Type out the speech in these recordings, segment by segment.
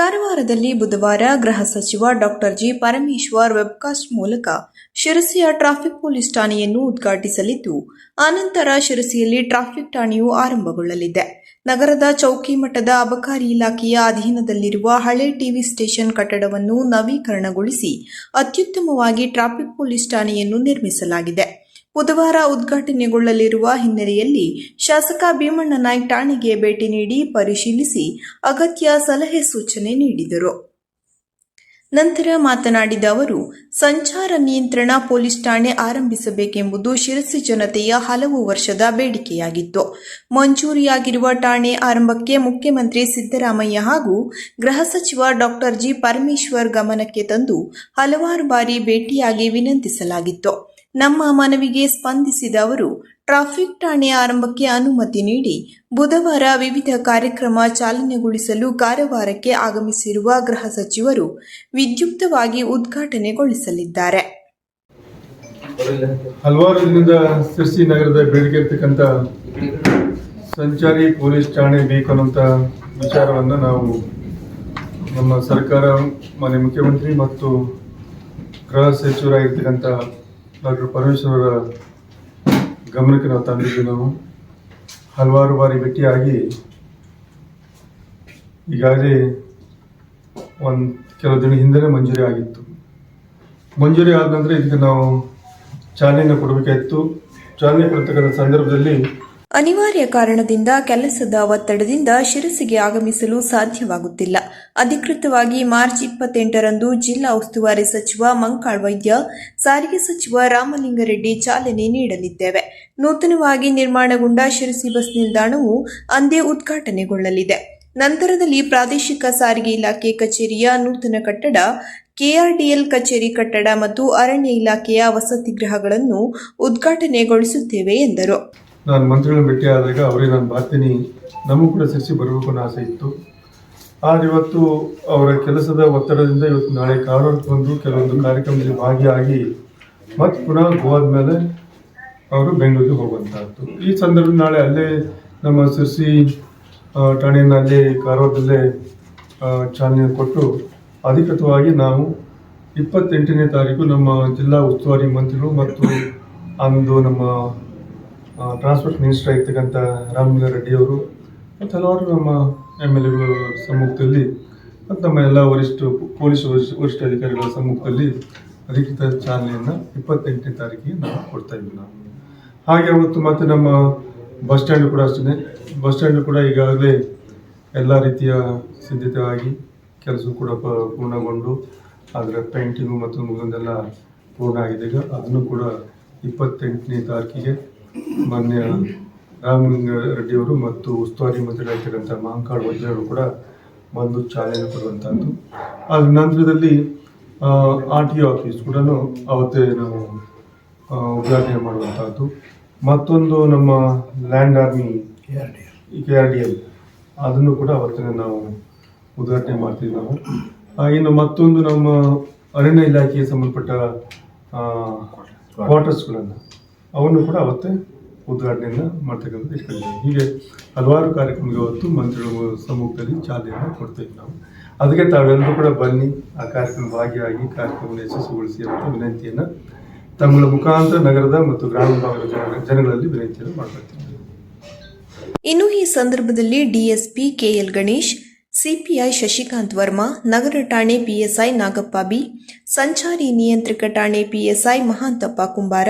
ಕಾರವಾರದಲ್ಲಿ ಬುಧವಾರ ಗೃಹ ಸಚಿವ ಡಾಕ್ಟರ್ ಜಿ ಪರಮೇಶ್ವರ್ ವೆಬ್ಕಾಸ್ಟ್ ಮೂಲಕ ಶಿರಸಿಯ ಟ್ರಾಫಿಕ್ ಪೊಲೀಸ್ ಠಾಣೆಯನ್ನು ಉದ್ಘಾಟಿಸಲಿದ್ದು ಆನಂತರ ಶಿರಸಿಯಲ್ಲಿ ಟ್ರಾಫಿಕ್ ಠಾಣೆಯು ಆರಂಭಗೊಳ್ಳಲಿದೆ. ನಗರದ ಚೌಕಿ ಮಠದ ಅಬಕಾರಿ ಇಲಾಖೆಯ ಅಧೀನದಲ್ಲಿರುವ ಹಳೆ ಟಿವಿ ಸ್ಟೇಷನ್ ಕಟ್ಟಡವನ್ನು ನವೀಕರಣಗೊಳಿಸಿ, ಅತ್ಯುತ್ತಮವಾಗಿ ಟ್ರಾಫಿಕ್ ಪೊಲೀಸ್ ಠಾಣೆಯನ್ನು ನಿರ್ಮಿಸಲಾಗಿದೆ. ಬುಧವಾರ ಉದ್ಘಾಟನೆಗೊಳ್ಳಲಿರುವ ಹಿನ್ನೆಲೆಯಲ್ಲಿ ಶಾಸಕ ಭೀಮಣ್ಣ ನಾಯ್ಕ ಠಾಣೆಗೆ ಭೇಟಿ ನೀಡಿ ಪರಿಶೀಲಿಸಿ ಅಗತ್ಯ ಸಲಹೆ ಸೂಚನೆ ನೀಡಿದರು. ನಂತರ ಮಾತನಾಡಿದ ಅವರು, ಸಂಚಾರ ನಿಯಂತ್ರಣ ಪೊಲೀಸ್ ಠಾಣೆ ಆರಂಭಿಸಬೇಕೆಂಬುದು ಶಿರಸಿ ಜನತೆಯ ಹಲವು ವರ್ಷದ ಬೇಡಿಕೆಯಾಗಿತ್ತು. ಮಂಜೂರಿಯಾಗಿರುವ ಠಾಣೆ ಆರಂಭಕ್ಕೆ ಮುಖ್ಯಮಂತ್ರಿ ಸಿದ್ದರಾಮಯ್ಯ ಹಾಗೂ ಗೃಹ ಸಚಿವ ಡಾಕ್ಟರ್ ಜಿ ಪರಮೇಶ್ವರ್ ಗಮನಕ್ಕೆ ತಂದು ಹಲವಾರು ಬಾರಿ ಭೇಟಿಯಾಗಿ ವಿನಂತಿಸಲಾಗಿತ್ತು. ನಮ್ಮ ಮನವಿಗೆ ಸ್ಪಂದಿಸಿದ ಅವರು, ಟ್ರಾಫಿಕ್ ಠಾಣೆ ಆರಂಭಕ್ಕೆ ಅನುಮತಿ ನೀಡಿ ಬುಧವಾರ ವಿವಿಧ ಕಾರ್ಯಕ್ರಮ ಚಾಲನೆಗೊಳಿಸಲು ಕಾರವಾರಕ್ಕೆ ಆಗಮಿಸಿರುವ ಗೃಹ ಸಚಿವರು ವಿದ್ಯುಕ್ತವಾಗಿ ಉದ್ಘಾಟನೆಗೊಳಿಸಲಿದ್ದಾರೆ. ಹಲವಾರು ದಿನದ ಸಿರ್ಸಿ ನಗರದ ಬೇಡಿಕೆ ಇರ್ತಕ್ಕಂಥ ಸಂಚಾರಿ ಪೊಲೀಸ್ ಠಾಣೆ ಬೇಕು ಅನ್ನೋಂಥ ವಿಚಾರವನ್ನು ನಾವು ನಮ್ಮ ಸರ್ಕಾರ, ಮಾನ್ಯ ಮುಖ್ಯಮಂತ್ರಿ ಮತ್ತು ಗೃಹ ಸಚಿವರಾಗಿರ್ತಕ್ಕಂಥ ಡಾಕ್ಟರ್ ಪರಮೇಶ್ವರ ಗಮನಕ್ಕೆ ನಾವು ತಂದಿದ್ವಿ ನಾವು. ಹಲವಾರು ಬಾರಿ ಭೇಟಿಯಾಗಿ ಈಗಾಗಲೇ ಒಂದು ಕೆಲವು ದಿನ ಹಿಂದೆ ಮಂಜೂರಿ ಆಗಿತ್ತು. ಮಂಜೂರಿ ಆದ ನಂತರ ಇದಕ್ಕೆ ನಾವು ಚಾಲನೆಯನ್ನು ಕೊಡಬೇಕಾಯಿತು. ಚಾಲನೆ ಕೊಡ್ತಕ್ಕಂಥ ಸಂದರ್ಭದಲ್ಲಿ ಅನಿವಾರ್ಯ ಕಾರಣದಿಂದ ಕೆಲಸದ ಒತ್ತಡದಿಂದ ಶಿರಸಿಗೆ ಆಗಮಿಸಲು ಸಾಧ್ಯವಾಗುತ್ತಿಲ್ಲ. ಅಧಿಕೃತವಾಗಿ ಮಾರ್ಚ್ ಇಪ್ಪತ್ತೆಂಟರಂದು ಜಿಲ್ಲಾ ಉಸ್ತುವಾರಿ ಸಚಿವ ಮಂಕಾಳ್ ವೈದ್ಯ, ಸಾರಿಗೆ ಸಚಿವ ರಾಮಲಿಂಗರೆಡ್ಡಿ ಚಾಲನೆ ನೀಡಲಿದ್ದೇವೆ. ನೂತನವಾಗಿ ನಿರ್ಮಾಣಗೊಂಡ ಶಿರಸಿ ಬಸ್ ನಿಲ್ದಾಣವು ಅಂದೇ ಉದ್ಘಾಟನೆಗೊಳ್ಳಲಿದೆ. ನಂತರದಲ್ಲಿ ಪ್ರಾದೇಶಿಕ ಸಾರಿಗೆ ಇಲಾಖೆ ಕಚೇರಿಯ ನೂತನ ಕಟ್ಟಡ, ಕೆಆರ್ಡಿಎಲ್ ಕಚೇರಿ ಕಟ್ಟಡ ಮತ್ತು ಅರಣ್ಯ ಇಲಾಖೆಯ ವಸತಿ ಗೃಹಗಳನ್ನು ಉದ್ಘಾಟನೆಗೊಳಿಸುತ್ತೇವೆ ಎಂದರು. ನಾನು ಮಂತ್ರಿಗಳನ್ನ ಭೇಟಿ ಆದಾಗ ಅವರಿಗೆ ನಾನು ಬರ್ತೀನಿ ನಮಗೂ ಕೂಡ ಸಿರ್ಸಿ ಬರಬೇಕು ಅನ್ನೋ ಆಸೆ ಇತ್ತು. ಆದರೆ ಇವತ್ತು ಅವರ ಕೆಲಸದ ಒತ್ತಡದಿಂದ ಇವತ್ತು ನಾಳೆ ಕಾರವಾರಕ್ಕೆ ಬಂದು ಕೆಲವೊಂದು ಕಾರ್ಯಕ್ರಮದಲ್ಲಿ ಭಾಗಿಯಾಗಿ ಮತ್ತು ಪುನಃ ಗೋವಾದ ಮೇಲೆ ಅವರು ಬೆಂಗಳೂರಿಗೆ ಹೋಗುವಂಥದ್ದು ಈ ಸಂದರ್ಭದಲ್ಲಿ ನಾಳೆ ಅಲ್ಲೇ ನಮ್ಮ ಸಿರ್ಸಿ ಠಾಣೆಯನ್ನು ಅಲ್ಲೇ ಕಾರವಾರದಲ್ಲೇ ಚಾಲನೆ ಕೊಟ್ಟು ಅಧಿಕೃತವಾಗಿ ನಾವು ಇಪ್ಪತ್ತೆಂಟನೇ ತಾರೀಕು ನಮ್ಮ ಜಿಲ್ಲಾ ಉಸ್ತುವಾರಿ ಮಂತ್ರಿಗಳು ಮತ್ತು ಅಂದು ನಮ್ಮ ಟ್ರಾನ್ಸ್ಪೋರ್ಟ್ ಮಿನಿಸ್ಟರ್ ಆಗಿರ್ತಕ್ಕಂಥ ರಾಮಲಿಂಗ ರೆಡ್ಡಿ ಅವರು ಮತ್ತು ಹಲವಾರು ನಮ್ಮ ಎಂ ಎಲ್ ಎಗಳ ಸಮ್ಮುಖದಲ್ಲಿ ಮತ್ತು ನಮ್ಮ ಎಲ್ಲ ವರಿಷ್ಠ ಪೊಲೀಸ್ ವರಿಷ್ಠ ಅಧಿಕಾರಿಗಳ ಸಮ್ಮುಖದಲ್ಲಿ ಅಧಿಕೃತ ಚಾಲನೆಯನ್ನು ಇಪ್ಪತ್ತೆಂಟನೇ ತಾರೀಕಿಗೆ ನಾವು ಕೊಡ್ತಾ ಇದ್ವಿ ನಾವು. ಹಾಗೆ ಅವತ್ತು ಮತ್ತು ನಮ್ಮ ಬಸ್ ಸ್ಟ್ಯಾಂಡ್ ಕೂಡ ಅಷ್ಟೇ ಬಸ್ ಸ್ಟ್ಯಾಂಡ್ ಕೂಡ ಈಗಾಗಲೇ ಎಲ್ಲ ರೀತಿಯ ಸಿದ್ಧತೆ ಆಗಿ ಕೆಲಸ ಕೂಡ ಪೂರ್ಣಗೊಂಡು ಅದರ ಪೇಂಟಿಂಗು ಮತ್ತು ಮುಗಿದೆಲ್ಲ ಪೂರ್ಣ ಆಗಿದೆ. ಈಗ ಅದನ್ನು ಕೂಡ ಇಪ್ಪತ್ತೆಂಟನೇ ತಾರೀಕಿಗೆ ಮಾನ್ಯ ರಾಮಲಿಂಗ ರೆಡ್ಡಿಯವರು ಮತ್ತು ಉಸ್ತುವಾರಿ ಮಂತ್ರಿಗಳಾಗಿರ್ತಕ್ಕಂಥ ಮಹಾಂಕಾಳ್ ವಜ್ರರು ಕೂಡ ಬಂದು ಚಾಲನೆ ಕೊಡುವಂಥದ್ದು. ಅದ್ರ ನಂತರದಲ್ಲಿ ಆರ್ ಟಿ ಆಫೀಸ್ ಕೂಡ ಅವತ್ತೇ ನಾವು ಉದ್ಘಾಟನೆ ಮಾಡುವಂಥದ್ದು. ಮತ್ತೊಂದು ನಮ್ಮ land army K R D L, ಅದನ್ನು ಕೂಡ ಅವತ್ತೇ ನಾವು ಉದ್ಘಾಟನೆ ಮಾಡ್ತೀವಿ ನಾವು. ಇನ್ನು ಮತ್ತೊಂದು ನಮ್ಮ ಅರಣ್ಯ ಇಲಾಖೆಗೆ ಸಂಬಂಧಪಟ್ಟ ಕ್ವಾರ್ಟರ್ಸ್ಗಳನ್ನು ಅವನ್ನು ಕೂಡ ಅವತ್ತೇ ಉದ್ಘಾಟನೆಯನ್ನು ಮಾಡ್ತಕ್ಕಂಥದ್ದು ಇಷ್ಟಪಡ್ತೀವಿ ಹೀಗೆ ಹಲವಾರು ಕಾರ್ಯಕ್ರಮಗಳು ಇವತ್ತು ಮಂತ್ರಿಗಳ ಸಮ್ಮುಖದಲ್ಲಿ ಚಾಲನೆಯನ್ನು ಕೊಡ್ತೇವೆ ನಾವು. ಅದಕ್ಕೆ ತಾವೆಲ್ಲರೂ ಕೂಡ ಬನ್ನಿ, ಆ ಕಾರ್ಯಕ್ರಮ ಭಾಗಿಯಾಗಿ ಕಾರ್ಯಕ್ರಮವನ್ನು ಯಶಸ್ವಿಗೊಳಿಸಿ ಅಂತ ವಿನಂತಿಯನ್ನು ತಮ್ಮ ಮುಖಾಂತರ ನಗರದ ಮತ್ತು ಗ್ರಾಮೀಣ ಭಾಗದ ಜನ- ಜನಗಳಲ್ಲಿ ವಿನಂತಿಯನ್ನು ಮಾಡ್ತಾ ಇನ್ನು ಈ ಸಂದರ್ಭದಲ್ಲಿ DSP KL Ganesh CPI Shashikant Verma, ನಗರ ಠಾಣೆ ಪಿಎಸ್ಐ ನಾಗಪ್ಪ ಬಿ, ಸಂಚಾರಿ ನಿಯಂತ್ರಕ ಠಾಣೆ ಪಿಎಸ್ಐ ಮಹಾಂತಪ್ಪ ಕುಂಬಾರ,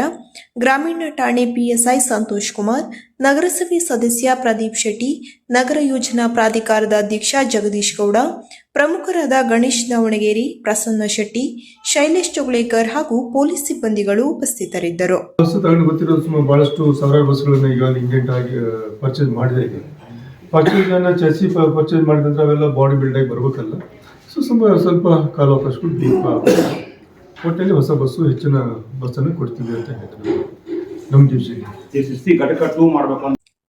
ಗ್ರಾಮೀಣ ಠಾಣೆ ಪಿಎಸ್ಐ ಸಂತೋಷ್ ಕುಮಾರ್, ನಗರಸಭೆ ಸದಸ್ಯ ಪ್ರದೀಪ್ ಶೆಟ್ಟಿ, ನಗರ ಯೋಜನಾ ಪ್ರಾಧಿಕಾರದ ಅಧ್ಯಕ್ಷ ಜಗದೀಶ್ ಗೌಡ, ಪ್ರಮುಖರಾದ ಗಣೇಶ್ ದಾವಣಗೆರೆ, ಪ್ರಸನ್ನ ಶೆಟ್ಟಿ, ಶೈಲೇಶ್ ಚೊಗಳೇಕರ್ ಹಾಗೂ ಪೊಲೀಸ್ ಸಿಬ್ಬಂದಿಗಳು ಉಪಸ್ಥಿತರಿದ್ದರು. ಬಸ್ ತಗೊಂಡು ಚಸಿ ಪರ್ಚೇಸ್ ಮಾಡಿದ್ರೆ ಚರ್ಚಿ ಪರ್ಚೇಸ್ ಮಾಡಿದ ಅವೆಲ್ಲ ಬಾಡಿ ಬಿಲ್ಡ್ ಆಗಿ ಬರಬೇಕಲ್ಲ. ಸೊ ಸ್ವಲ್ಪ ಸ್ವಲ್ಪ ಕಾಲಾವಕಾಶಗಳು ದೀಪ ಒಟ್ಟಲ್ಲಿ ಹೊಸ ಬಸ್ಸು ಹೆಚ್ಚಿನ ಬಸ್ಸನ್ನು ಕೊಡ್ತೀವಿ ಅಂತ ಹೇಳ್ತಾರೆ ನಮ್ಮ ಡಿವಿಷನ್ಗೆ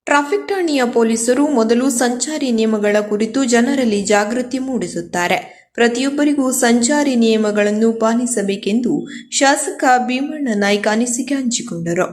ಟ್ರಾಫಿಕ್ ಠಾಣೆಯ ಪೊಲೀಸರು ಮೊದಲು ಸಂಚಾರಿ ನಿಯಮಗಳ ಕುರಿತು ಜನರಲ್ಲಿ ಜಾಗೃತಿ ಮೂಡಿಸುತ್ತಾರೆ. ಪ್ರತಿಯೊಬ್ಬರಿಗೂ ಸಂಚಾರಿ ನಿಯಮಗಳನ್ನು ಪಾಲಿಸಬೇಕೆಂದು ಶಾಸಕ ಭೀಮಣ್ಣ ನಾಯ್ಕ ಅನಿಸಿಕೆ ಹಂಚಿಕೊಂಡರು.